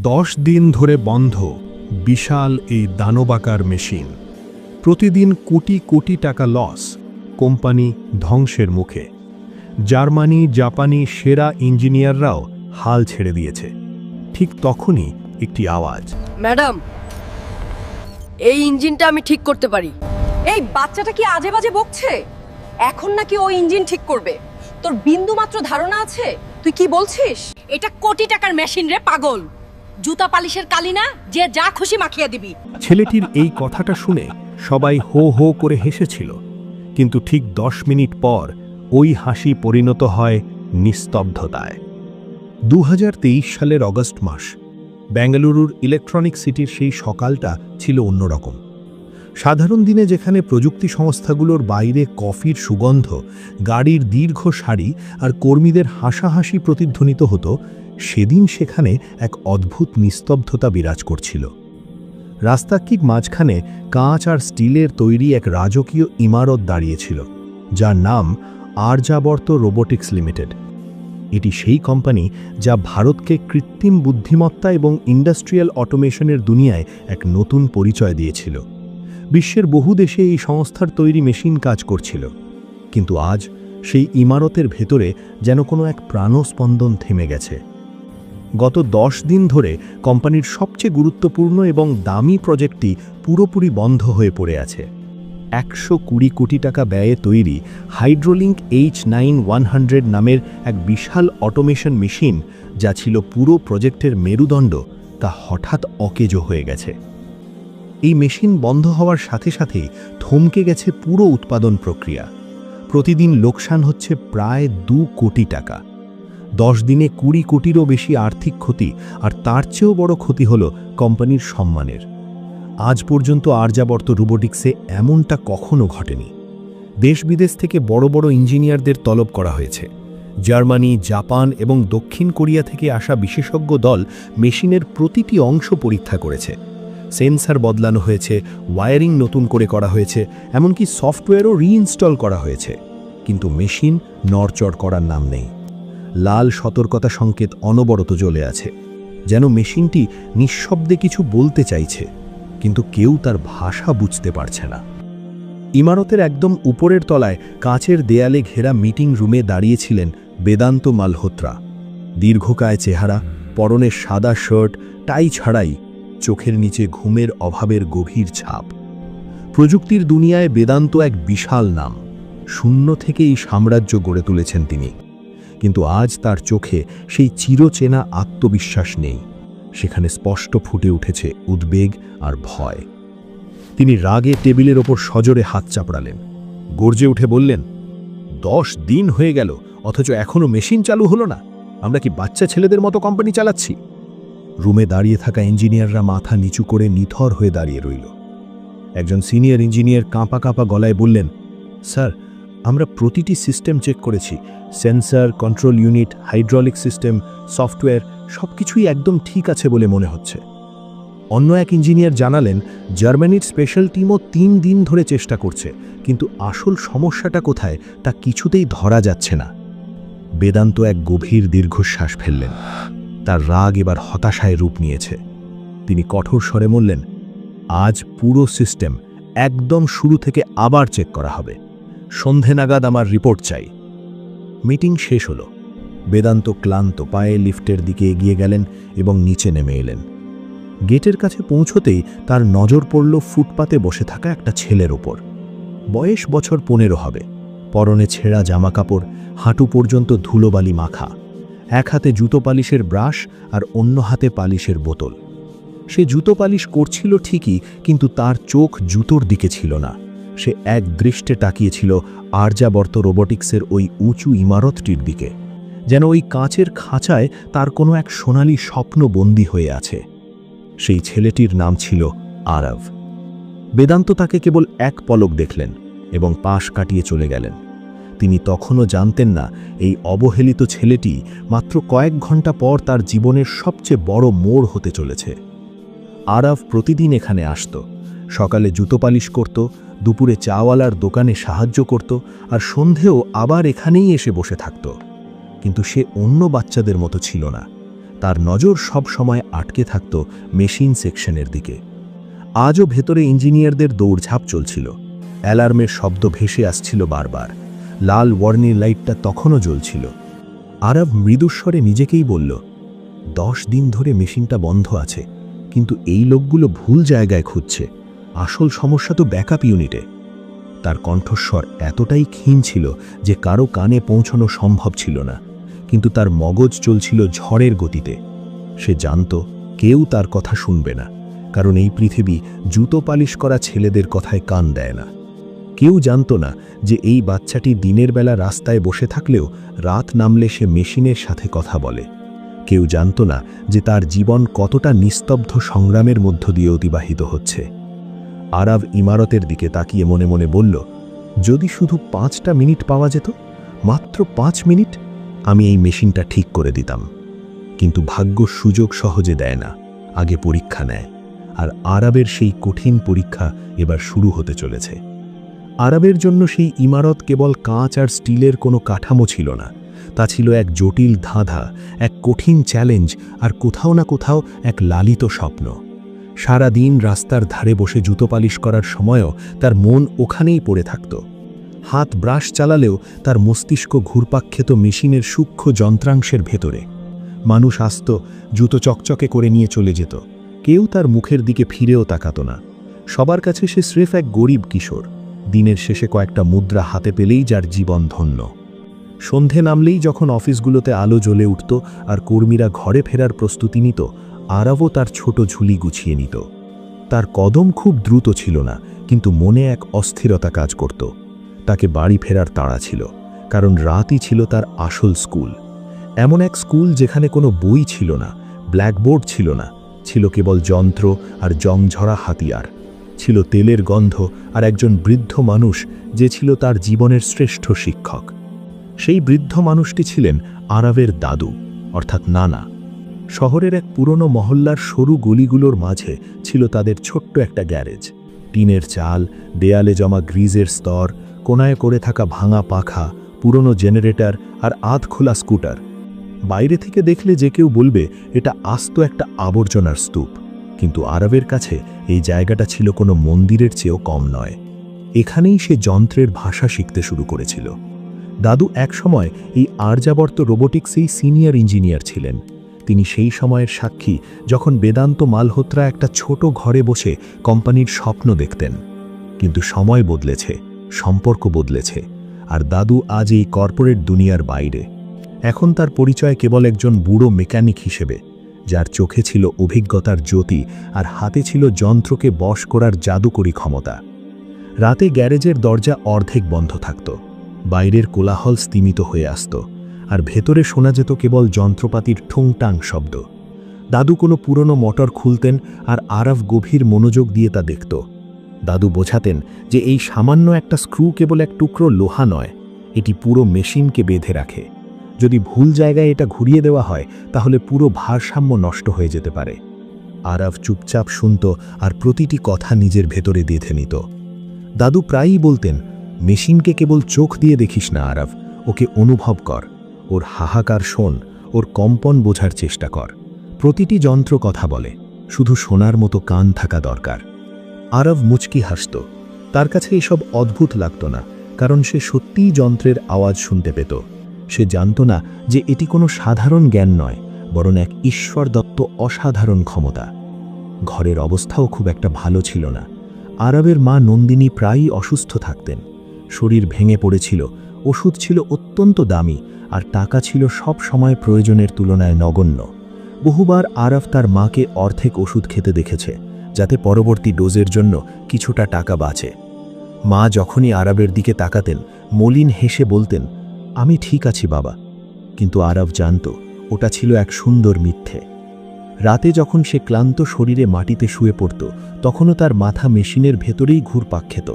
দশ দিন ধরে বন্ধ বিশাল এই দানবাকার মেশিন। প্রতিদিন কোটি কোটি টাকা লস কোম্পানি ধ্বংসের মুখে। জার্মানি জাপানি সেরা ইঞ্জিনিয়াররাও হাল ছেড়ে দিয়েছে। ঠিক তখনই একটি আওয়াজ। ম্যাডাম এই ইঞ্জিনটা আমি ঠিক করতে পারি। এই বাচ্চাটা কি আজে বাজে বকছে? এখন নাকি ও ইঞ্জিন ঠিক করবে। তোর বিন্দু মাত্র ধারণা আছে? তুই কি বলছিস? এটা কোটি টাকার মেশিন রে পাগল। জুতা পালিশের কালি না, যে যা খুশি মাখিয়ে দিবি। ছেলেটির এই কথাটা শুনে সবাই হো হো করে হেসেছিল, কিন্তু ঠিক দশ মিনিট পর ওই হাসি পরিণত হয় নিস্তব্ধতায়। দু হাজার তেইশ সালের অগস্ট মাস বেঙ্গালুরুর ইলেকট্রনিক সিটির সেই সকালটা ছিল অন্যরকম। সাধারণ দিনে যেখানে প্রযুক্তি সংস্থাগুলোর বাইরে কফির সুগন্ধ, গাড়ির দীর্ঘ সারি আর কর্মীদের হাসাহাসি প্রতিধ্বনিত হতো সেদিন সেখানে এক অদ্ভুত নিস্তব্ধতা বিরাজ করছিল। রাস্তার ঠিক মাঝখানে কাঁচ আর স্টিলের তৈরি এক রাজকীয় ইমারত দাঁড়িয়েছিল, যার নাম আর্যাবর্ত রোবোটিক্স লিমিটেড। এটি সেই কোম্পানি যা ভারতকে কৃত্রিম বুদ্ধিমত্তা এবং ইন্ডাস্ট্রিয়াল অটোমেশনের দুনিয়ায় এক নতুন পরিচয় দিয়েছিল। বিশ্বের বহু দেশে এই সংস্থার তৈরি মেশিন কাজ করছিল, কিন্তু আজ সেই ইমারতের ভেতরে যেন কোনো এক প্রাণস্পন্দন থেমে গেছে। গত দশ দিন ধরে কোম্পানির সবচেয়ে গুরুত্বপূর্ণ এবং দামি প্রজেক্টটি পুরোপুরি বন্ধ হয়ে পড়ে আছে। একশো কুড়ি কোটি টাকা ব্যয়ে তৈরি Hydrolink H nine one hundred নামের এক বিশাল অটোমেশন মেশিন যা ছিল পুরো প্রজেক্টের মেরুদণ্ড তা হঠাৎ অকেজো হয়ে গেছে। এই মেশিন বন্ধ হওয়ার সাথে সাথেই থমকে গেছে পুরো উৎপাদন প্রক্রিয়া। প্রতিদিন লোকসান হচ্ছে প্রায় দু কোটি টাকা। দশ দিনে কুড়ি কোটিরও বেশি আর্থিক ক্ষতি আর তার চেয়েও বড় ক্ষতি হল কোম্পানির সম্মানের। আজ পর্যন্ত আর্যাবর্ত রোবোটিক্সে এমনটা কখনো ঘটেনি। দেশ বিদেশ থেকে বড় বড় ইঞ্জিনিয়ারদের তলব করা হয়েছে। জার্মানি, জাপান এবং দক্ষিণ কোরিয়া থেকে আসা বিশেষজ্ঞ দল মেশিনের প্রতিটি অংশ পরীক্ষা করেছে। সেন্সার বদলানো হয়েছে, ওয়ারিং নতুন করে করা হয়েছে, এমনকি সফটওয়্যারও রিইনস্টল করা হয়েছে। কিন্তু মেশিন নড়চড় করার নাম নেই। লাল সতর্কতা সংকেত অনবরত জ্বলে আছে, যেন মেশিনটি নিঃশব্দে কিছু বলতে চাইছে, কিন্তু কেউ তার ভাষা বুঝতে পারছে না। ইমারতের একদম উপরের তলায় কাঁচের দেয়ালে ঘেরা মিটিং রুমে দাঁড়িয়েছিলেন বেদান্ত মালহোত্রা। দীর্ঘকায় চেহারা, পরনে সাদা শার্ট, টাই ছাড়াই চোখের নিচে ঘুমের অভাবের গভীর ছাপ। প্রযুক্তির দুনিয়ায় বেদান্ত এক বিশাল নাম, শূন্য থেকেই সাম্রাজ্য গড়ে তুলেছেন তিনি। কিন্তু আজ তার চোখে সেই চিরচেনা আত্মবিশ্বাস নেই। সেখানে স্পষ্ট ফুটে উঠেছে উদ্বেগ আর ভয়। তিনি রাগে টেবিলের ওপর সজোরে হাত চাপড়ালেন। গর্জে উঠে বললেন, দশ দিন হয়ে গেল, অথচ এখনও মেশিন চালু হলো না। আমরা কি বাচ্চা ছেলেদের মতো কোম্পানি চালাচ্ছি? রুমে দাঁড়িয়ে থাকা ইঞ্জিনিয়াররা মাথা নিচু করে নিথর হয়ে দাঁড়িয়ে রইল। একজন সিনিয়র ইঞ্জিনিয়ার কাঁপা কাঁপা গলায় বললেন, স্যার আমরা প্রতিটি সিস্টেম চেক করেছি। Sensor, control unit, hydraulic system, software সব কিছুই একদম ঠিক আছে বলে মনে হচ্ছে। অন্য এক ইঞ্জিনিয়ার জানালেন, জার্মানির স্পেশাল টিমও তিন দিন ধরে চেষ্টা করছে, কিন্তু আসল সমস্যাটা কোথায় তা কিছুতেই ধরা যাচ্ছে না। বেদান্ত এক গভীর দীর্ঘশ্বাস ফেললেন। তার রাগ এবার হতাশায় রূপ নিয়েছে। তিনি কঠোর স্বরে বললেন, আজ পুরো সিস্টেম একদম শুরু থেকে আবার চেক করা হবে। সন্ধে নাগাদ আমার রিপোর্ট চাই। মিটিং শেষ হলো। বেদান্ত ক্লান্ত পায়ে লিফটের দিকে এগিয়ে গেলেন এবং নিচে নেমে এলেন। গেটের কাছে পৌঁছতেই তার নজর পড়ল ফুটপাতে বসে থাকা একটা ছেলের ওপর। বয়স বছর পনেরো হবে। পরনে ছেঁড়া জামাকাপড়, হাঁটু পর্যন্ত ধুলোবালি মাখা। এক হাতে জুতো পালিশের ব্রাশ আর অন্য হাতে পালিশের বোতল। সে জুতো পালিশ করছিল ঠিকই, কিন্তু তার চোখ জুতোর দিকে ছিল না। সে এক দৃষ্টে তাকিয়েছিল আর্যাবর্ত রোবোটিক্সের ওই উঁচু ইমারতটির দিকে, যেন ওই কাঁচের খাঁচায় তার কোনো এক সোনালি স্বপ্ন বন্দী হয়ে আছে। সেই ছেলেটির নাম ছিল আরব বেদান্ত তাকে কেবল এক পলক দেখলেন এবং পাশ কাটিয়ে চলে গেলেন। তিনি তখনও জানতেন না এই অবহেলিত ছেলেটি মাত্র কয়েক ঘণ্টা পর তার জীবনের সবচেয়ে বড় মোড় হতে চলেছে। আরাফ প্রতিদিন এখানে আসত, সকালে জুতো পালিশ করত দুপুরে চাওয়ালার দোকানে সাহায্য করত আর সন্ধেও আবার এখানেই এসে বসে থাকত। কিন্তু সে অন্য বাচ্চাদের মতো ছিল না। তার নজর সব সময় আটকে থাকত মেশিন সেকশনের দিকে। আজও ভেতরে ইঞ্জিনিয়ারদের দৌড়ঝাঁপ চলছিল। অ্যালার্মের শব্দ ভেসে আসছিল বারবার। লাল ওয়ার্নিং লাইটটা তখনও জ্বলছিল। আরব মৃদুস্বরে নিজেকেই বলল, দশ দিন ধরে মেশিনটা বন্ধ আছে, কিন্তু এই লোকগুলো ভুল জায়গায় খুঁজছে। আসল সমস্যা তো ব্যাকআপ ইউনিটে তার কণ্ঠস্বর এতটাই ক্ষীণ ছিল যে কারও কানে পৌঁছানো সম্ভব ছিল না, কিন্তু তার মগজ চলছিল ঝড়ের গতিতে। সে জানত কেউ তার কথা শুনবে না, কারণ এই পৃথিবী জুতো পালিশ করা ছেলেদের কথায় কান দেয় না। কেউ জানত না যে এই বাচ্চাটি দিনের বেলা রাস্তায় বসে থাকলেও রাত নামলে সে মেশিনের সাথে কথা বলে। কেউ জানত না যে তার জীবন কতটা নিস্তব্ধ সংগ্রামের মধ্য দিয়ে অতিবাহিত হচ্ছে। আরব ইমারতের দিকে তাকিয়ে মনে মনে বলল, যদি শুধু পাঁচটা মিনিট পাওয়া যেত, মাত্র পাঁচ মিনিট আমি এই মেশিনটা ঠিক করে দিতাম। কিন্তু ভাগ্য সুযোগ সহজে দেয় না, আগে পরীক্ষা নেয়। আর আরবের সেই কঠিন পরীক্ষা এবার শুরু হতে চলেছে। আরবের জন্য সেই ইমারত কেবল কাঁচ আর স্টিলের কোনো কাঠামো ছিল না, তা ছিল এক জটিল ধাঁধা, এক কঠিন চ্যালেঞ্জ, আর কোথাও না কোথাও এক লালিত স্বপ্ন। সারা দিন রাস্তার ধারে বসে জুতো পালিশ করার সময়ও তার মন ওখানেই পড়ে থাকত। হাত ব্রাশ চালালেও তার মস্তিষ্ক ঘুরপাক্ষেত মেশিনের সূক্ষ্ম যন্ত্রাংশের ভেতরে। মানুষ আসত, জুতো চকচকে করে নিয়ে চলে যেত। কেউ তার মুখের দিকে ফিরেও তাকাত না। সবার কাছে সে স্রেফ এক গরিব কিশোর। দিনের শেষে কয়েকটা মুদ্রা হাতে পেলেই যার জীবন ধন্য। সন্ধে নামলেই যখন অফিসগুলোতে আলো জ্বলে উঠত আর কর্মীরা ঘরে ফেরার প্রস্তুতি নিত আরবও তার ছোট ঝুলি গুছিয়ে নিত। তার কদম খুব দ্রুত ছিল না, কিন্তু মনে এক অস্থিরতা কাজ করত। তাকে বাড়ি ফেরার তাড়া ছিল, কারণ রাতই ছিল তার আসল স্কুল। এমন এক স্কুল যেখানে কোনো বই ছিল না, ব্ল্যাকবোর্ড ছিল না, ছিল কেবল যন্ত্র আর জংঝরা হাতিয়ার। ছিল তেলের গন্ধ আর একজন বৃদ্ধ মানুষ যে ছিল তার জীবনের শ্রেষ্ঠ শিক্ষক। সেই বৃদ্ধ মানুষটি ছিলেন আরবের দাদু, অর্থাৎ নানা। শহরের এক পুরনো মহল্লার সরু গলিগুলোর মাঝে ছিল তাদের ছোট্ট একটা গ্যারেজ। টিনের চাল, দেয়ালে জমা গ্রিজের স্তর, কোনায় করে থাকা ভাঙা পাখা, পুরনো জেনারেটর আর আধ খোলা স্কুটার। বাইরে থেকে দেখলে যে কেউ বলবে, এটা আস্ত একটা আবর্জনার স্তূপ। কিন্তু আরবের কাছে এই জায়গাটা ছিল কোনো মন্দিরের চেয়েও কম নয়। এখানেই সে যন্ত্রের ভাষা শিখতে শুরু করেছিল। দাদু একসময় এই আর্যাবর্ত রোবোটিক্সেই সিনিয়র ইঞ্জিনিয়ার ছিলেন। তিনি সেই সময়ের সাক্ষী যখন বেদান্ত মালহোত্রা একটা ছোট ঘরে বসে কোম্পানির স্বপ্ন দেখতেন। কিন্তু সময় বদলেছে, সম্পর্ক বদলেছে, আর দাদু আজ এই কর্পোরেট দুনিয়ার বাইরে। এখন তার পরিচয় কেবল একজন বুড়ো মেকানিক হিসেবে, যার চোখে ছিল অভিজ্ঞতার জ্যোতি আর হাতে ছিল যন্ত্রকে বশ করার জাদুকরী ক্ষমতা। রাতে গ্যারেজের দরজা অর্ধেক বন্ধ থাকত, বাইরের কোলাহল স্তিমিত হয়ে আসত। আর ভেতরে শোনা যেত কেবল যন্ত্রপাতির ঠুংটাং শব্দ। দাদু কোনো পুরনো মোটর খুলতেন আর আরব গভীর মনোযোগ দিয়ে তা দেখত। দাদু বোঝাতেন যে এই সামান্য একটা স্ক্রু কেবল এক টুকরো লোহা নয়, এটি পুরো মেশিনকে বেঁধে রাখে। যদি ভুল জায়গায় এটা ঘুরিয়ে দেওয়া হয়, তাহলে পুরো ভারসাম্য নষ্ট হয়ে যেতে পারে। আরব চুপচাপ শুনত আর প্রতিটি কথা নিজের ভেতরে বেঁধে নিত। দাদু প্রায়ই বলতেন, মেশিনকে কেবল চোখ দিয়ে দেখিস না আরব ওকে অনুভব কর। ওর হাহাকার শোন, ওর কম্পন বোঝার চেষ্টা কর। প্রতিটি যন্ত্র কথা বলে, শুধু শোনার মতো কান থাকা দরকার। আরব মুচকি হাসত। তার কাছে এসব অদ্ভুত লাগত না, কারণ সে সত্যিই যন্ত্রের আওয়াজ শুনতে পেত। সে জানত না যে এটি কোনো সাধারণ জ্ঞান নয়, বরং এক ঈশ্বর দত্ত অসাধারণ ক্ষমতা। ঘরের অবস্থাও খুব একটা ভালো ছিল না। আরবের মা নন্দিনী প্রায়ই অসুস্থ থাকতেন। শরীর ভেঙে পড়েছিল, ওষুধ ছিল অত্যন্ত দামি আর টাকা ছিল সব সময় প্রয়োজনের তুলনায় নগণ্য। বহুবার আরব তার মাকে অর্ধেক ওষুধ খেতে দেখেছে, যাতে পরবর্তী ডোজের জন্য কিছুটা টাকা বাঁচে। মা যখনই আরবের দিকে তাকাতেন, মলিন হেসে বলতেন, আমি ঠিক আছি বাবা। কিন্তু আরব জানত, ওটা ছিল এক সুন্দর মিথ্যে। রাতে যখন সে ক্লান্ত শরীরে মাটিতে শুয়ে পড়ত, তখনও তার মাথা মেশিনের ভেতরেই ঘুরপাক খেত।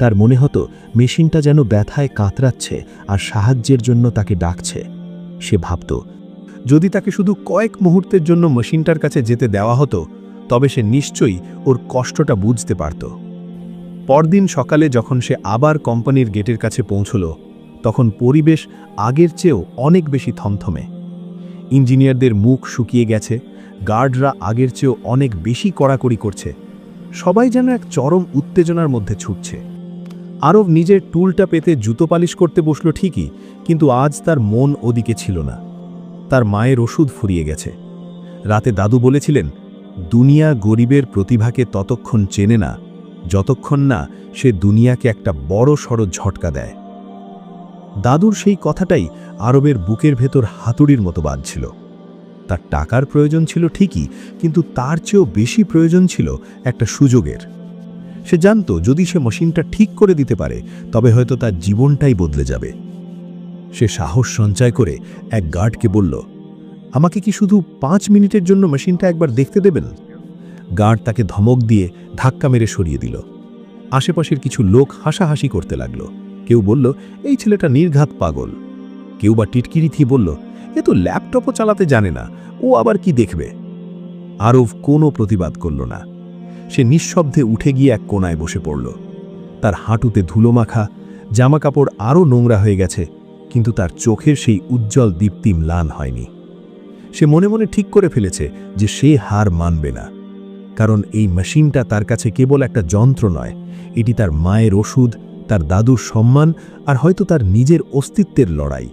তার মনে হতো মেশিনটা যেন ব্যথায় কাতরাচ্ছে আর সাহায্যের জন্য তাকে ডাকছে। সে ভাবত, যদি তাকে শুধু কয়েক মুহূর্তের জন্য মেশিনটার কাছে যেতে দেওয়া হতো, তবে সে নিশ্চয়ই ওর কষ্টটা বুঝতে পারত। পরদিন সকালে যখন সে আবার কোম্পানির গেটের কাছে পৌঁছল, তখন পরিবেশ আগের চেয়েও অনেক বেশি থমথমে। ইঞ্জিনিয়ারদের মুখ শুকিয়ে গেছে, গার্ডরা আগের চেয়েও অনেক বেশি কড়াকড়ি করছে, সবাই যেন এক চরম উত্তেজনার মধ্যে ছুটছে। আরব নিজের টুলটা পেতে জুতো পালিশ করতে বসল ঠিকই, কিন্তু আজ তার মন ওদিকে ছিল না। তার মায়ের ওষুধ ফুরিয়ে গেছে। রাতে দাদু বলেছিলেন, দুনিয়া গরিবের প্রতিভাকে ততক্ষণ চেনে না, যতক্ষণ না সে দুনিয়াকে একটা বড় সড় ঝটকা দেয়। দাদুর সেই কথাটাই আরবের বুকের ভেতর হাতুড়ির মতো বাঁধছিল। তার টাকার প্রয়োজন ছিল ঠিকই, কিন্তু তার চেয়েও বেশি প্রয়োজন ছিল একটা সুযোগের। সে জানত যদি সে মেশিনটা ঠিক করে দিতে পারে, তবে হয়তো তার জীবনটাই বদলে যাবে। সে সাহস সঞ্চয় করে এক গার্ডকে বলল, আমাকে কি শুধু পাঁচ মিনিটের জন্য মেশিনটা একবার দেখতে দেবেন? গার্ড তাকে ধমক দিয়ে ধাক্কা মেরে সরিয়ে দিল। আশেপাশের কিছু লোক হাসাহাসি করতে লাগল। কেউ বলল, এই ছেলেটা নির্ঘাত পাগল। কেউ বা টিটকিরিথি বলল, এ তো ল্যাপটপও চালাতে জানে না, ও আবার কি দেখবে? আরব কোনো প্রতিবাদ করল না। সে নিঃশব্দে উঠে গিয়ে এক কোনায় বসে পড়ল। তার হাঁটুতে ধুলো মাখা, জামাকাপড় আরও নোংরা হয়ে গেছে, কিন্তু তার চোখের সেই উজ্জ্বল দীপ্তি ম্লান হয়নি। সে মনে মনে ঠিক করে ফেলেছে যে সে হার মানবে না। কারণ এই মেশিনটা তার কাছে কেবল একটা যন্ত্র নয়, এটি তার মায়ের ওষুধ, তার দাদুর সম্মান, আর হয়তো তার নিজের অস্তিত্বের লড়াই।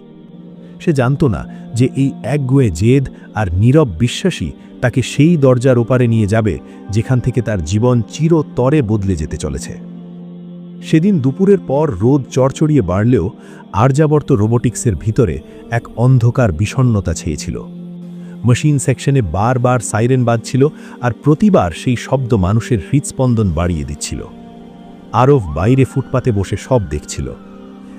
সে জানত না যে এই একগুয়ে জেদ আর নীরব বিশ্বাসী তাকে সেই দরজার ওপারে নিয়ে যাবে, যেখান থেকে তার জীবন চিরতরে বদলে যেতে চলেছে। সেদিন দুপুরের পর রোদ চড়চড়িয়ে বাড়লেও আর্যাবর্ত রোবোটিক্সের ভিতরে এক অন্ধকার বিষণ্নতা ছেয়েছিল। মেশিন সেকশনে বারবার সাইরেন বাজছিল আর প্রতিবার সেই শব্দ মানুষের হৃৎস্পন্দন বাড়িয়ে দিচ্ছিল। আরব বাইরে ফুটপাতে বসে সব দেখছিল।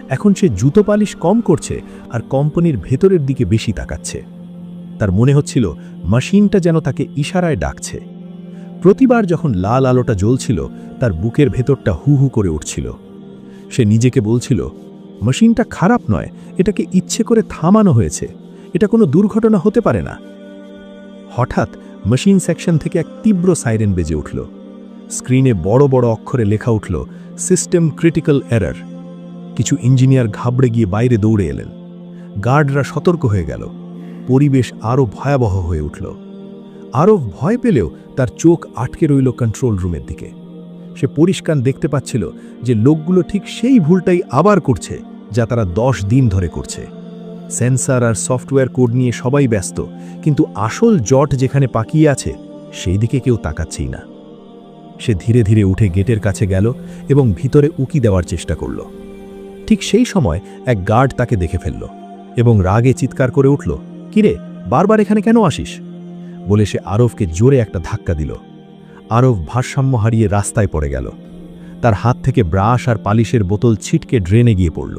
এখন সে জুতো পালিশ কম করছে আর কোম্পানির ভেতরের দিকে বেশি তাকাচ্ছে। তার মনে হচ্ছিল মেশিনটা যেন তাকে ইশারায় ডাকছে। প্রতিবার যখন লাল আলোটা জ্বলছিল, তার বুকের ভেতরটা হু হু করে উঠছিল। সে নিজেকে বলছিল, মেশিনটা খারাপ নয়, এটাকে ইচ্ছে করে থামানো হয়েছে। এটা কোনো দুর্ঘটনা হতে পারে না। হঠাৎ মেশিন সেকশন থেকে এক তীব্র সাইরেন বেজে উঠল। স্ক্রিনে বড় বড় অক্ষরে লেখা উঠল, সিস্টেম ক্রিটিক্যাল এরর। কিছু ইঞ্জিনিয়ার ঘাবড়ে গিয়ে বাইরে দৌড়ে এলেন। গার্ডরা সতর্ক হয়ে গেল। পরিবেশ আরও ভয়াবহ হয়ে উঠল। আরও ভয় পেলেও তার চোখ আটকে রইল কন্ট্রোল রুমের দিকে। সে পরিষ্কার দেখতে পাচ্ছিল যে লোকগুলো ঠিক সেই ভুলটাই আবার করছে, যা তারা দশ দিন ধরে করছে। সেন্সার আর সফটওয়্যার কোড নিয়ে সবাই ব্যস্ত, কিন্তু আসল জট যেখানে পাকিয়ে আছে সেই দিকে কেউ তাকাচ্ছেই না। সে ধীরে ধীরে উঠে গেটের কাছে গেল এবং ভিতরে উকি দেওয়ার চেষ্টা করল। ঠিক সেই সময় এক গার্ড তাকে দেখে ফেলল এবং রাগে চিৎকার করে উঠল কিরে, বারবার এখানে কেন আসিস? বলে সে আরবকে জোরে একটা ধাক্কা দিল। আরব ভারসাম্য হারিয়ে রাস্তায় পড়ে গেল। তার হাত থেকে ব্রাশ আর পালিশের বোতল ছিটকে ড্রেনে গিয়ে পড়ল।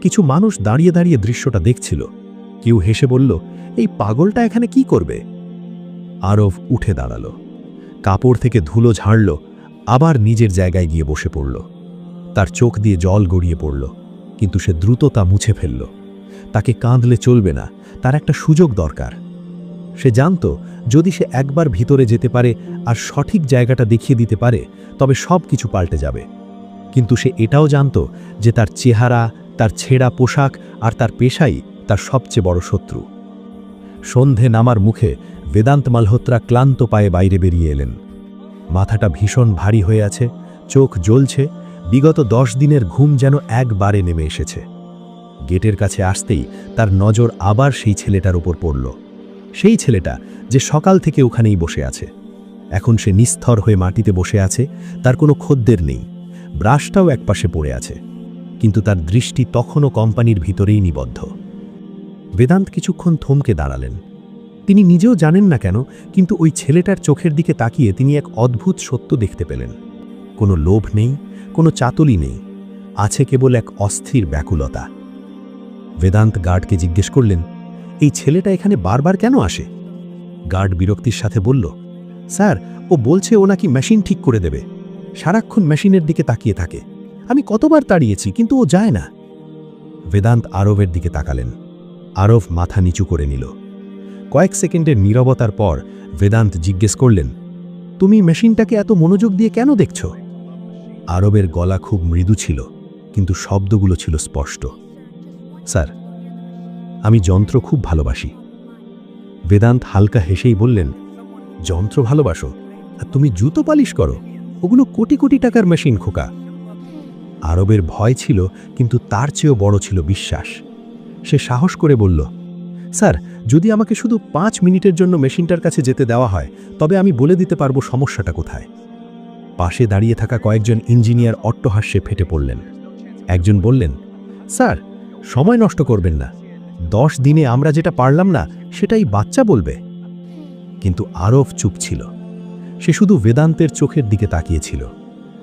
কিছু মানুষ দাঁড়িয়ে দাঁড়িয়ে দৃশ্যটা দেখছিল। কেউ হেসে বলল, এই পাগলটা এখানে কি করবে? আরব উঠে দাঁড়াল। কাপড় থেকে ধুলো ঝাড়ল, আবার নিজের জায়গায় গিয়ে বসে পড়ল। তার চোখ দিয়ে জল গড়িয়ে পড়ল, কিন্তু সে দ্রুত তা মুছে ফেলল। তাকে কাঁদলে চলবে না তার একটা সুযোগ দরকার। সে জানত, যদি সে একবার ভিতরে যেতে পারে আর সঠিক জায়গাটা দেখিয়ে দিতে পারে, তবে সব কিছু পাল্টে যাবে। কিন্তু সে এটাও জানত যে তার চেহারা, তার ছেঁড়া পোশাক আর তার পেশাই তার সবচেয়ে বড় শত্রু। সন্ধে নামার মুখে বেদান্ত মালহোত্রা ক্লান্ত পায়ে বাইরে বেরিয়ে এলেন। মাথাটা ভীষণ ভারী হয়ে আছে, চোখ জ্বলছে, বিগত দশ দিনের ঘুম যেন একবারে নেমে এসেছে। গেটের কাছে আসতেই তার নজর আবার সেই ছেলেটার উপর পড়ল। সেই ছেলেটা যে সকাল থেকে ওখানেই বসে আছে। এখন সে নিস্থর হয়ে মাটিতে বসে আছে, তার কোনো খদ্দের নেই। ব্রাশটাও একপাশে পড়ে আছে। কিন্তু তার দৃষ্টি তখনও কোম্পানির ভিতরেই নিবদ্ধ। বেদান্ত কিছুক্ষণ থমকে দাঁড়ালেন। তিনি নিজেও জানেন না কেন, কিন্তু ওই ছেলেটার চোখের দিকে তাকিয়ে তিনি এক অদ্ভুত সত্য দেখতে পেলেন। কোনো লোভ নেই, কোনো চাতলি নেই। আছে কেবল এক অস্থির ব্যাকুলতা। বেদান্ত গার্ডকে জিজ্ঞেস করলেন, এই ছেলেটা এখানে বারবার কেন আসে? গার্ড বিরক্তির সাথে বলল, স্যার, ও বলছে ও নাকি মেশিন ঠিক করে দেবে। সারাক্ষণ মেশিনের দিকে তাকিয়ে থাকে। আমি কতবার তাড়িয়েছি, কিন্তু ও যায় না। বেদান্ত আরবের দিকে তাকালেন। আরব মাথা নিচু করে নিল। কয়েক সেকেন্ডের নীরবতার পর বেদান্ত জিজ্ঞেস করলেন, তুমি মেশিনটাকে এত মনোযোগ দিয়ে কেন দেখছ? আরবের গলা খুব মৃদু ছিল, কিন্তু শব্দগুলো ছিল স্পষ্ট। স্যার, আমি যন্ত্র খুব ভালোবাসি। বেদান্ত হালকা হেসেই বললেন, যন্ত্র ভালোবাসো? আর তুমি জুতো পালিশ করো? ওগুলো কোটি কোটি টাকার মেশিন, খোকা। আরবের ভয় ছিল, কিন্তু তার চেয়েও বড় ছিল বিশ্বাস। সে সাহস করে বলল, স্যার, যদি আমাকে শুধু পাঁচ মিনিটের জন্য মেশিনটার কাছে যেতে দেওয়া হয়, তবে আমি বলে দিতে পারব সমস্যাটা কোথায়? পাশে দাঁড়িয়ে থাকা কয়েকজন ইঞ্জিনিয়ার অট্টহাস্যে ফেটে পড়লেন। একজন বললেন, স্যার সময় নষ্ট করবেন না। দশ দিনে আমরা যেটা পারলাম না, সেটাই বাচ্চা বলবে। কিন্তু আরব চুপ ছিল। সে শুধু বেদান্তের চোখের দিকে তাকিয়েছিল,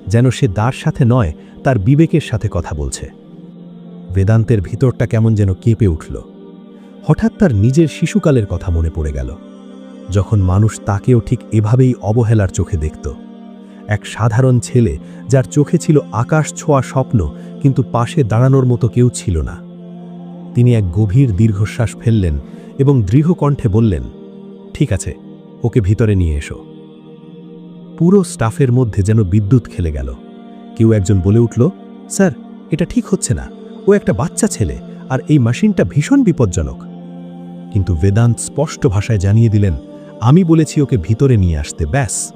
যেন সে দার সাথে নয়, তার বিবেকের সাথে কথা বলছে। বেদান্তের ভিতরটা কেমন যেন কেঁপে উঠল। হঠাৎ তার নিজের শিশুকালের কথা মনে পড়ে গেল। যখন মানুষ তাকেও ঠিক এভাবেই অবহেলার চোখে দেখত। এক সাধারণ ছেলে, যার চোখে ছিল আকাশ ছোঁয়া স্বপ্ন, কিন্তু পাশে দাঁড়ানোর মতো কেউ ছিল না। তিনি এক গভীর দীর্ঘশ্বাস ফেললেন এবং দৃঢ় কণ্ঠে বললেন, ঠিক আছে, ওকে ভিতরে নিয়ে এসো। পুরো স্টাফের মধ্যে যেন বিদ্যুৎ খেলে গেল। কেউ একজন বলে উঠল, স্যার, এটা ঠিক হচ্ছে না। ও একটা বাচ্চা ছেলে, আর এই মেশিনটা ভীষণ বিপজ্জনক। কিন্তু বেদান্ত স্পষ্ট ভাষায় জানিয়ে দিলেন, আমি বলেছি ওকে ভিতরে নিয়ে আসতে, ব্যাস।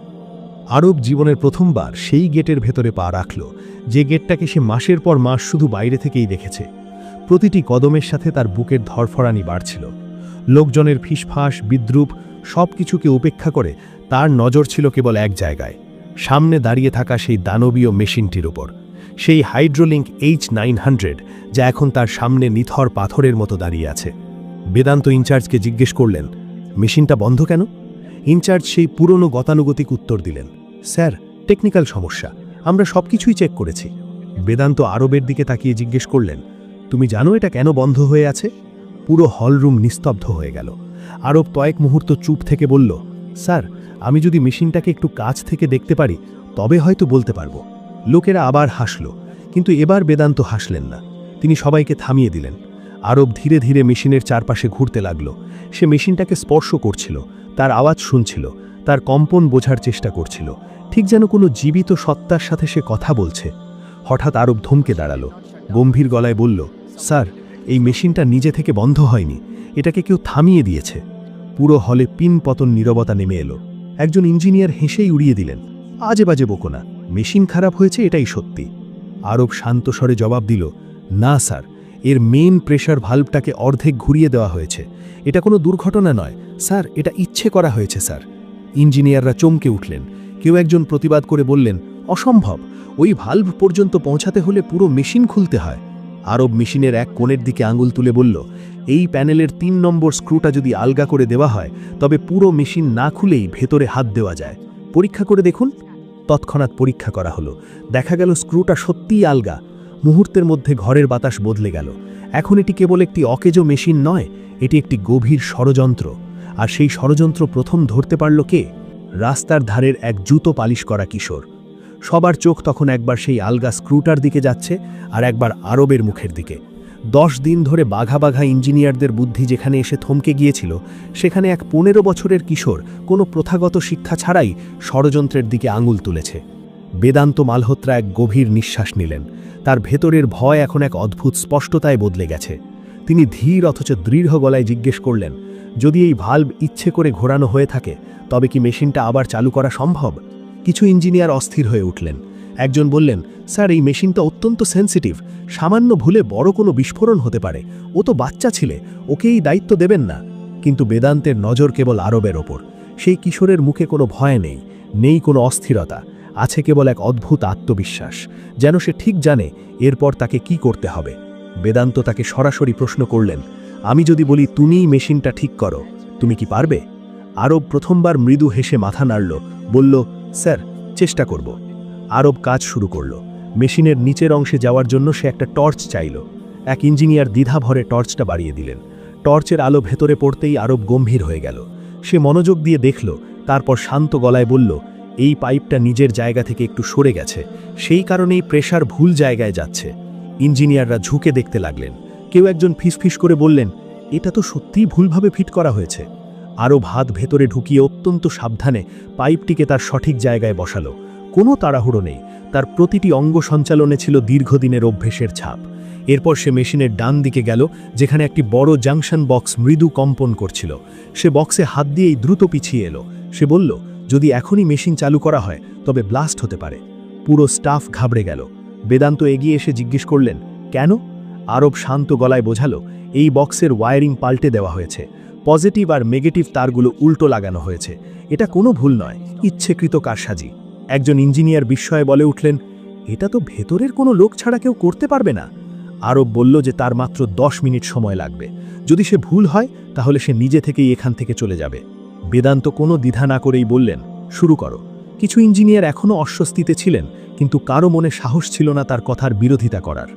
আরব জীবনের প্রথমবার সেই গেটের ভেতরে পা রাখল, যে গেটটাকে সে মাসের পর মাস শুধু বাইরে থেকেই দেখেছে। প্রতিটি কদমের সাথে তার বুকের ধরফরানি বাড়ছিল। লোকজনের ফিসফাস, বিদ্রুপ সব কিছুকে উপেক্ষা করে তার নজর ছিল কেবল এক জায়গায়, সামনে দাঁড়িয়ে থাকা সেই দানবীয় মেশিনটির উপর, সেই হাইড্রোলিঙ্ক এইচ নাইন হান্ড্রেড যা এখন তার সামনে নিথর পাথরের মতো দাঁড়িয়ে আছে। বেদান্ত ইনচার্জকে জিজ্ঞেস করলেন, মেশিনটা বন্ধ কেন? ইনচার্জ সেই পুরনো গতানুগতিক উত্তর দিলেন, স্যার, টেকনিক্যাল সমস্যা, আমরা সব কিছুই চেক করেছি। বেদান্ত আরবের দিকে তাকিয়ে জিজ্ঞেস করলেন তুমি জানো এটা কেন বন্ধ হয়ে আছে? পুরো হলরুম নিস্তব্ধ হয়ে গেল। আরব কয়েক মুহূর্ত চুপ থেকে বলল, স্যার, আমি যদি মেশিনটাকে একটু কাছ থেকে দেখতে পারি, তবে হয়তো বলতে পারব। লোকেরা আবার হাসল, কিন্তু এবার বেদান্ত হাসলেন না। তিনি সবাইকে থামিয়ে দিলেন। আরব ধীরে ধীরে মেশিনের চারপাশে ঘুরতে লাগল। সে মেশিনটাকে স্পর্শ করছিল, তার আওয়াজ শুনছিল, তার কম্পন বোঝার চেষ্টা করছিল। ঠিক যেন কোনো জীবিত সত্তার সাথে সে কথা বলছে। হঠাৎ আরব ধমকে দাঁড়াল। গম্ভীর গলায় বলল স্যার, এই মেশিনটা নিজে থেকে বন্ধ হয়নি। এটাকে কেউ থামিয়ে দিয়েছে। পুরো হলে পিন পতন নীরবতা নেমে এলো। একজন ইঞ্জিনিয়ার হেসেই উড়িয়ে দিলেন, আজে বাজে বকো না, মেশিন খারাপ হয়েছে এটাই সত্যি। আরব শান্ত স্বরে জবাব দিল, না, স্যার, এর মেন প্রেশার ভাল্বটাকে অর্ধেক ঘুরিয়ে দেওয়া হয়েছে। এটা কোনো দুর্ঘটনা নয়। স্যার, এটা ইচ্ছে করা হয়েছে, স্যার। ইঞ্জিনিয়াররা চমকে উঠলেন। কেউ একজন প্রতিবাদ করে বললেন, অসম্ভব, ওই ভাল্ব পর্যন্ত পৌঁছাতে হলে পুরো মেশিন খুলতে হয়। আরব মেশিনের এক কোণের দিকে আঙুল তুলে বলল, এই প্যানেলের তিন নম্বর স্ক্রুটা যদি আলগা করে দেওয়া হয়, তবে পুরো মেশিন না খুলেই ভেতরে হাত দেওয়া যায়। পরীক্ষা করে দেখুন। তৎক্ষণাৎ পরীক্ষা করা হলো। দেখা গেল স্ক্রুটা সত্যিই আলগা। মুহূর্তের মধ্যে ঘরের বাতাস বদলে গেল। এখন এটি কেবল একটি অকেজো মেশিন নয়, এটি একটি গভীর ষড়যন্ত্র। আর সেই ষড়যন্ত্র প্রথম ধরতে পারল কে? রাস্তার ধারের এক জুতো পালিশ করা কিশোর। সবার চোখ তখন একবার সেই আলগা স্ক্রুটার দিকে যাচ্ছে আর একবার আরবের মুখের দিকে। দশ দিন ধরে বাঘা বাঘা ইঞ্জিনিয়ারদের বুদ্ধি যেখানে এসে থমকে গিয়েছিল, সেখানে এক পনেরো বছরের কিশোর কোনো প্রথাগত শিক্ষা ছাড়াই ষড়যন্ত্রের দিকে আঙুল তুলেছে। বেদান্ত মালহোত্রা এক গভীর নিঃশ্বাস নিলেন। তার ভেতরের ভয় এখন এক অদ্ভুত স্পষ্টতায় বদলে গেছে। তিনি ধীর অথচ দৃঢ় গলায় জিজ্ঞেস করলেন, যদি এই ভাল্ব ইচ্ছে করে ঘোরানো হয়ে থাকে, তবে কি মেশিনটা আবার চালু করা সম্ভব? কিছু ইঞ্জিনিয়ার অস্থির হয়ে উঠলেন। একজন বললেন, স্যার, এই মেশিনটা অত্যন্ত সেন্সিটিভ। সামান্য ভুলে বড় কোনো বিস্ফোরণ হতে পারে। ও তো বাচ্চা ছিলে ওকে এই দায়িত্ব দেবেন না। কিন্তু বেদান্তের নজর কেবল আরবের ওপর। সেই কিশোরের মুখে কোনো ভয় নেই নেই কোনো অস্থিরতা। আছে কেবল এক অদ্ভুত আত্মবিশ্বাস। যেন সে ঠিক জানে এরপর তাকে কি করতে হবে। বেদান্ত তাকে সরাসরি প্রশ্ন করলেন, আমি যদি বলি তুমিই মেশিনটা ঠিক করো, তুমি কি পারবে? আরব প্রথমবার মৃদু হেসে মাথা নাড়ল, বলল স্যার, চেষ্টা করব। আরব কাজ শুরু করল। মেশিনের নিচের অংশে যাওয়ার জন্য সে একটা টর্চ চাইল। এক ইঞ্জিনিয়ার দ্বিধা ভরে টর্চটা বাড়িয়ে দিলেন। টর্চের আলো ভেতরে পড়তেই আরব গম্ভীর হয়ে গেল। সে মনোযোগ দিয়ে দেখল, তারপর শান্ত গলায় বলল, এই পাইপটা নিজের জায়গা থেকে একটু সরে গেছে। সেই কারণেই প্রেশার ভুল জায়গায় যাচ্ছে। ইঞ্জিনিয়াররা ঝুঁকে দেখতে লাগলেন। কেউ একজন ফিসফিস করে বললেন, এটা তো সত্যিই ভুলভাবে ফিট করা হয়েছে। আরও ভাত ভেতরে ঢুকিয়ে অত্যন্ত সাবধানে পাইপটিকে তার সঠিক জায়গায় বসালো। কোনো তাড়াহুড়ো নেই। তার প্রতিটি অঙ্গ সঞ্চালনে ছিল দীর্ঘদিনের অভ্যেসের ছাপ। এরপর সে মেশিনের ডান দিকে গেল, যেখানে একটি বড় জাংশন বক্স মৃদু কম্পন করছিল। সে বক্সে হাত দিয়েই দ্রুত পিছিয়ে এলো। সে বলল, যদি এখনই মেশিন চালু করা হয়, তবে ব্লাস্ট হতে পারে। পুরো স্টাফ ঘাবড়ে গেল। বেদান্ত এগিয়ে এসে জিজ্ঞেস করলেন, কেন? আরব শান্ত গলায় বোঝালো, এই বক্সের ওয়ারিং পাল্টে দেওয়া হয়েছে। পজিটিভ আর নেগেটিভ তারগুলো উল্টো লাগানো হয়েছে। এটা কোনো ভুল নয়, ইচ্ছেকৃত কারসাজি। একজন ইঞ্জিনিয়ার বিস্ময়ে বলে উঠলেন, এটা তো ভেতরের কোনো লোক ছাড়া কেউ করতে পারবে না। আরব বলল যে তার মাত্র দশ মিনিট সময় লাগবে। যদি সে ভুল হয়, তাহলে সে নিজে থেকেই এখান থেকে চলে যাবে। বেদান্ত কোনো দ্বিধা না করেই বললেন, শুরু করো। কিছু ইঞ্জিনিয়ার এখনও অস্বস্তিতে ছিলেন, কিন্তু কারও মনে সাহস ছিল না তার কথার বিরোধিতা করার।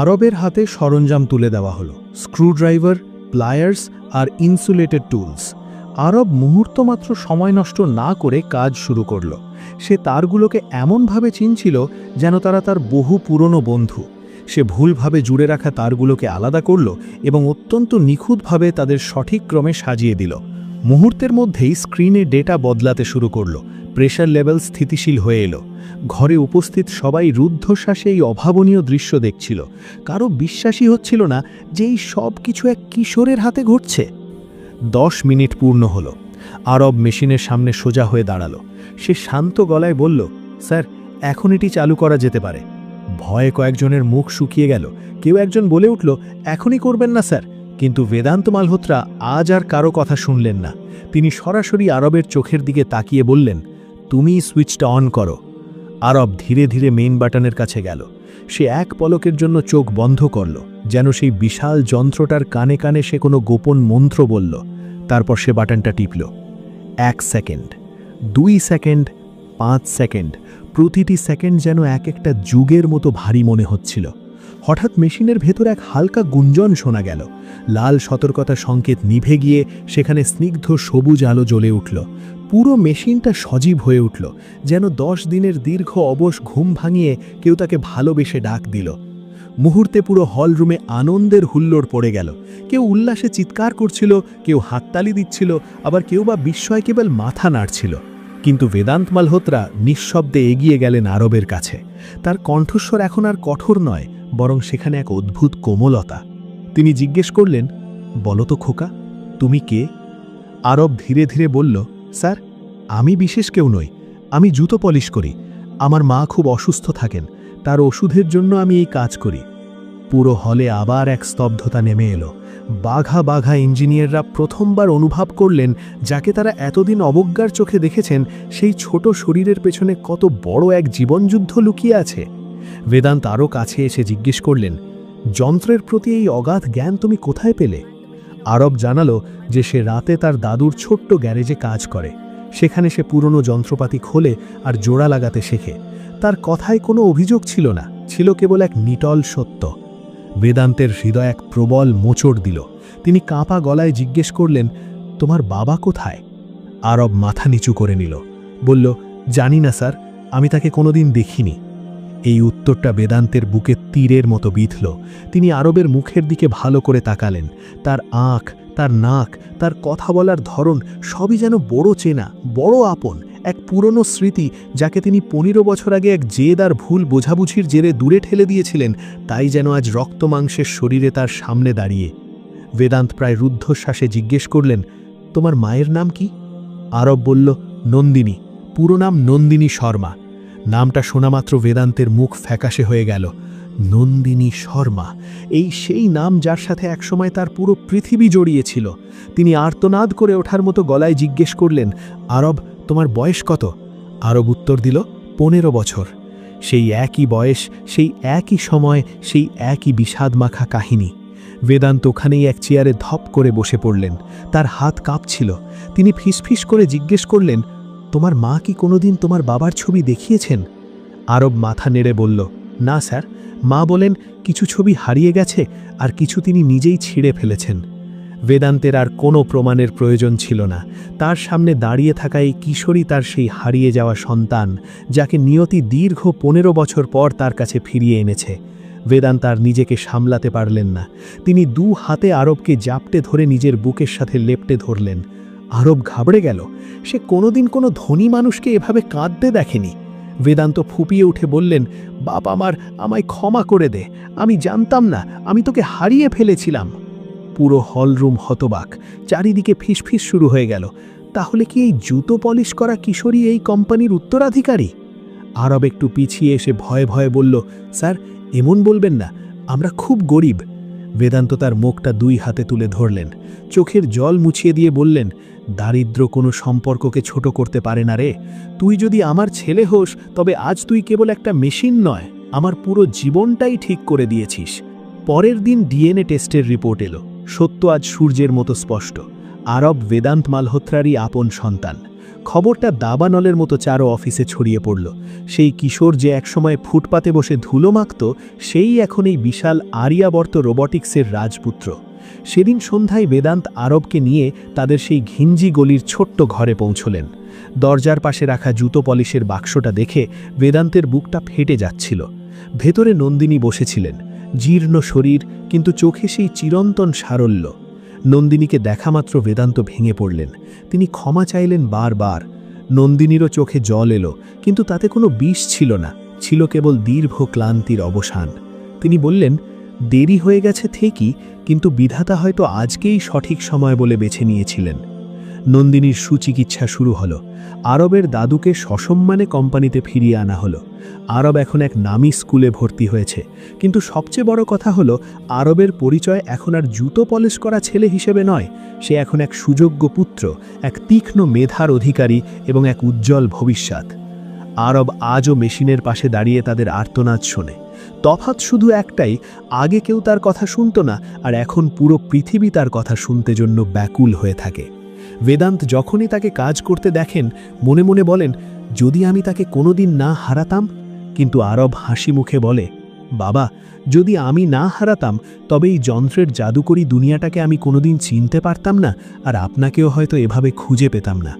আরবের হাতে সরঞ্জাম তুলে দেওয়া হলো। স্ক্রুড্রাইভার প্লায়ার্স আর ইনসুলেটেড টুলস আরব মুহূর্ত মাত্র সময় নষ্ট না করে কাজ শুরু করল। সে তারগুলোকে এমনভাবে চিনছিল যেন তারা তার বহু পুরনো বন্ধু। সে ভুলভাবে জুড়ে রাখা তারগুলোকে আলাদা করল এবং অত্যন্ত নিখুঁতভাবে তাদের সঠিক ক্রমে সাজিয়ে দিল। মুহূর্তের মধ্যেই স্ক্রিনে ডেটা বদলাতে শুরু করল। প্রেশার লেভেল স্থিতিশীল হয়ে এলো। ঘরে উপস্থিত সবাই রুদ্ধশ্বাসে এই অভাবনীয় দৃশ্য দেখছিল। কারও বিশ্বাসই হচ্ছিল না যে এই সব কিছু এক কিশোরের হাতে ঘটছে। দশ মিনিট পূর্ণ হলো। আরব মেশিনের সামনে সোজা হয়ে দাঁড়াল। সে শান্ত গলায় বলল, স্যার এখন এটি চালু করা যেতে পারে। ভয়ে কয়েকজনের মুখ শুকিয়ে গেল। কেউ একজন বলে উঠল, এখনই করবেন না, স্যার। কিন্তু বেদান্ত মালহোত্রা আজ আর কারও কথা শুনলেন না। তিনি সরাসরি আরবের চোখের দিকে তাকিয়ে বললেন তুমি সুইচটা অন করো। আরব ধীরে ধীরে মেইন বাটনের কাছে গেল। সে এক পলকের জন্য চোখ বন্ধ করল, যেন সেই বিশাল যন্ত্রটার কানে কানে সে কোনো গোপন মন্ত্র বলল। তারপর সে বাটনটা টিপল। এক সেকেন্ড, দুই সেকেন্ড, পাঁচ সেকেন্ড, প্রতিটি সেকেন্ড যেন এক একটা যুগের মতো ভারী মনে হচ্ছিল। হঠাৎ মেশিনের ভেতর এক হালকা গুঞ্জন শোনা গেল। লাল সতর্কতা সংকেত নিভে গিয়ে সেখানে স্নিগ্ধ সবুজ আলো জ্বলে উঠল। পুরো মেশিনটা সজীব হয়ে উঠল, যেন দশ দিনের দীর্ঘ অবশ ঘুম ভাঙিয়ে কেউ তাকে ভালোবেসে ডাক দিল। মুহূর্তে পুরো হল রুমে আনন্দের হুল্লোড় পড়ে গেল। কেউ উল্লাসে চিৎকার করছিল, কেউ হাততালি দিচ্ছিল, আবার কেউ বা বিস্ময় কেবল মাথা নাড়ছিল। কিন্তু বেদান্ত মালহোত্রা নিঃশব্দে এগিয়ে গেলেন আরবের কাছে। তার কণ্ঠস্বর এখন আর কঠোর নয়, বরং সেখানে এক অদ্ভুত কোমলতা। তিনি জিজ্ঞেস করলেন বলতো খোকা, তুমি কে? আরব ধীরে ধীরে বলল স্যার, আমি বিশেষ কেউ নই। আমি জুতো পলিশ করি। আমার মা খুব অসুস্থ থাকেন। তার ওষুধের জন্য আমি এই কাজ করি। পুরো হলে আবার এক স্তব্ধতা নেমে এলো। বাঘা বাঘা ইঞ্জিনিয়াররা প্রথমবার অনুভব করলেন, যাকে তারা এতদিন অবজ্ঞার চোখে দেখেছেন, সেই ছোট শরীরের পেছনে কত বড় এক জীবনযুদ্ধ লুকিয়ে আছে। বেদান্ত আরও কাছে এসে জিজ্ঞেস করলেন, যন্ত্রের প্রতি এই অগাধ জ্ঞান তুমি কোথায় পেলে? আরব জানালো যে সে রাতে তার দাদুর ছোট্ট গ্যারেজে কাজ করে। সেখানে সে পুরনো যন্ত্রপাতি খোলে আর জোড়া লাগাতে শেখে। তার কথায় কোনো অভিযোগ ছিল না, ছিল কেবল এক নিটল সত্য। বেদান্তের হৃদয় এক প্রবল মোচড় দিল। তিনি কাঁপা গলায় জিজ্ঞেস করলেন, তোমার বাবা কোথায়? আরব মাথা নিচু করে নিল। বলল, জানি না স্যার, আমি তাকে কোনোদিন দেখিনি। এই উত্তরটা বেদান্তের বুকে তীরের মতো বিঁধল। তিনি আরবের মুখের দিকে ভালো করে তাকালেন। তার আঁখ, তার নাক, তার কথা বলার ধরন সবই যেন বড় চেনা, বড় আপন, এক পুরনো স্মৃতি যাকে তিনি পনেরো বছর আগে এক জেদ আর ভুল বোঝাবুঝির জেরে দূরে ঠেলে দিয়েছিলেন, তাই যেন আজ রক্তমাংসের শরীরে তার সামনে দাঁড়িয়ে। বেদান্ত প্রায় রুদ্ধশ্বাসে জিজ্ঞেস করলেন, তোমার মায়ের নাম কি? আরব বলল, নন্দিনী, পুরো নাম নন্দিনী শর্মা। নামটা শোনামাত্র বেদান্তের মুখ ফ্যাকাশে হয়ে গেল। নন্দিনী শর্মা, এই সেই নাম যার সাথে একসময় তার পুরো পৃথিবী জড়িয়েছিল। তিনি আর্তনাদ করে ওঠার মতো গলায় জিজ্ঞেস করলেন, আরব, তোমার বয়স কত? আরব উত্তর দিল, পনেরো বছর। সেই একই বয়স, সেই একই সময়, সেই একই বিষাদমাখা কাহিনী। বেদান্ত ওখানেই এক চেয়ারে ধপ করে বসে পড়লেন। তার হাত কাঁপছিল। তিনি ফিসফিস করে জিজ্ঞেস করলেন তোমার মা কি কোনোদিন তোমার বাবার ছবি দেখিয়েছেন? আরব মাথা নেড়ে বলল, না, স্যার। মা বলেন, কিছু ছবি হারিয়ে গেছে আর কিছু তিনি নিজেই ছিঁড়ে ফেলেছেন। বেদান্তের আর কোনো প্রমাণের প্রয়োজন ছিল না। তার সামনে দাঁড়িয়ে থাকা এই কিশোরী তার সেই হারিয়ে যাওয়া সন্তান, যাকে নিয়তি দীর্ঘ পনেরো বছর পর তার কাছে ফিরিয়ে এনেছে। বেদান্ত আর নিজেকে সামলাতে পারলেন না। তিনি দু হাতে আরবকে জাপটে ধরে নিজের বুকের সাথে লেপটে ধরলেন। আরব ঘাবড়ে গেল। সে কোনোদিন কোনো ধনী মানুষকে এভাবে কাঁদতে দেখেনি। বেদান্ত ফুপিয়ে উঠে বললেন, বাপ আমার, আমায় ক্ষমা করে দে। আমি জানতাম না, আমি তোকে হারিয়ে ফেলেছিলাম। পুরো হলরুম হতবাক। চারিদিকে ফিসফিস শুরু হয়ে গেল। তাহলে কি এই জুতো পলিশ করা কিশোরী এই কোম্পানির উত্তরাধিকারী? আরব একটু পিছিয়ে এসে ভয়ে ভয়ে বলল, স্যার, এমন বলবেন না। আমরা খুব গরিব। বেদান্ত তার মুখটা দুই হাতে তুলে ধরলেন। চোখের জল মুছিয়ে দিয়ে বললেন, দারিদ্র কোনো সম্পর্ককে ছোট করতে পারে না রে। তুই যদি আমার ছেলে হোস, তবে আজ তুই কেবল একটা মেশিন নয়, আমার পুরো জীবনটাই ঠিক করে দিয়েছিস। পরের দিন ডিএনএ টেস্টের রিপোর্ট এলো। সত্য আজ সূর্যের মতো স্পষ্ট। আরব বেদান্ত মালহোত্রারই আপন সন্তান। খবরটা দাবানলের মতো চারো অফিসে ছড়িয়ে পড়ল। সেই কিশোর যে একসময় ফুটপাতে বসে ধুলো মাখত, সেই এখন এই বিশাল আরিয়াবর্ত রোবটিক্সের রাজপুত্র। সেদিন সন্ধ্যায় বেদান্ত আরবকে নিয়ে তাদের সেই ঘিঞ্জি গলির ছোট্ট ঘরে পৌঁছলেন। দরজার পাশে রাখা জুতো পলিশের বাক্সটা দেখে বেদান্তের বুকটা ফেটে যাচ্ছিল। ভেতরে নন্দিনী বসেছিলেন। জীর্ণ শরীর, কিন্তু চোখে সেই চিরন্তন সারল্য। নন্দিনীকে দেখামাত্র বেদান্ত ভেঙে পড়লেন। তিনি ক্ষমা চাইলেন বারবার। নন্দিনীরও চোখে জল এলো, কিন্তু তাতে কোনো বিষ ছিল না, ছিল কেবল দীর্ঘ ক্লান্তির অবসান। তিনি বললেন, দেরি হয়ে গেছে ঠিকই, কিন্তু বিধাতা হয়তো আজকেই সঠিক সময় বলে বেছে নিয়েছিলেন। নন্দিনীর সুচিকিৎসা শুরু হলো। আরবের দাদুকে সসম্মানে কোম্পানিতে ফিরিয়ে আনা হলো। আরব এখন এক নামী স্কুলে ভর্তি হয়েছে। কিন্তু সবচেয়ে বড় কথা হলো, আরবের পরিচয় এখন আর জুতো পলিশ করা ছেলে হিসেবে নয়। সে এখন এক সুযোগ্য পুত্র, এক তীক্ষ্ণ মেধার অধিকারী এবং এক উজ্জ্বল ভবিষ্যৎ। আরব আজও মেশিনের পাশে দাঁড়িয়ে তাদের আর্তনাদ শোনে। তফাৎ শুধু একটাই, আগে কেউ তার কথা শুনত না, আর এখন পুরো পৃথিবী তার কথা শুনতে জন্য ব্যাকুল হয়ে থাকে। বেদান্ত যখনই তাকে কাজ করতে দেখেন, মনে মনে বলেন, যদি আমি তাকে কোনোদিন না হারাতাম? কিন্তু আরব হাসি মুখে বলে, বাবা, যদি আমি না হারাতাম, তবে এই যন্ত্রের জাদুকরি দুনিয়াটাকে আমি কোনোদিন চিনতে পারতাম না, আর আপনাকেও হয়তো এভাবে খুঁজে পেতাম না।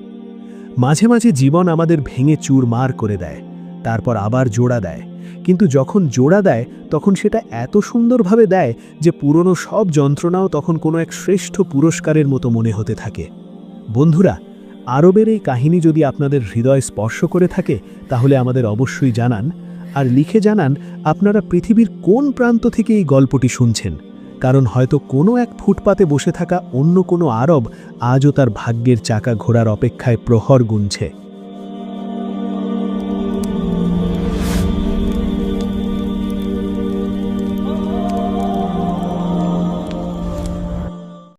মাঝে মাঝে জীবন আমাদের ভেঙে চুরমার করে দেয়, তারপর আবার জোড়া দেয়। কিন্তু যখন জোড়া দেয়, তখন সেটা এত সুন্দরভাবে দেয় যে পুরনো সব যন্ত্রণাও তখন কোনো এক শ্রেষ্ঠ পুরস্কারের মতো মনে হতে থাকে। বন্ধুরা, আরবের এই কাহিনী যদি আপনাদের হৃদয় স্পর্শ করে থাকে, তাহলে আমাদের অবশ্যই জানান। আর লিখে জানান আপনারা পৃথিবীর কোন প্রান্ত থেকে এই গল্পটি শুনছেন। কারণ হয়তো কোনো এক ফুটপাতে বসে থাকা অন্য কোনো আরব আজও তার ভাগ্যের চাকা ঘোরার অপেক্ষায় প্রহর গুনছে।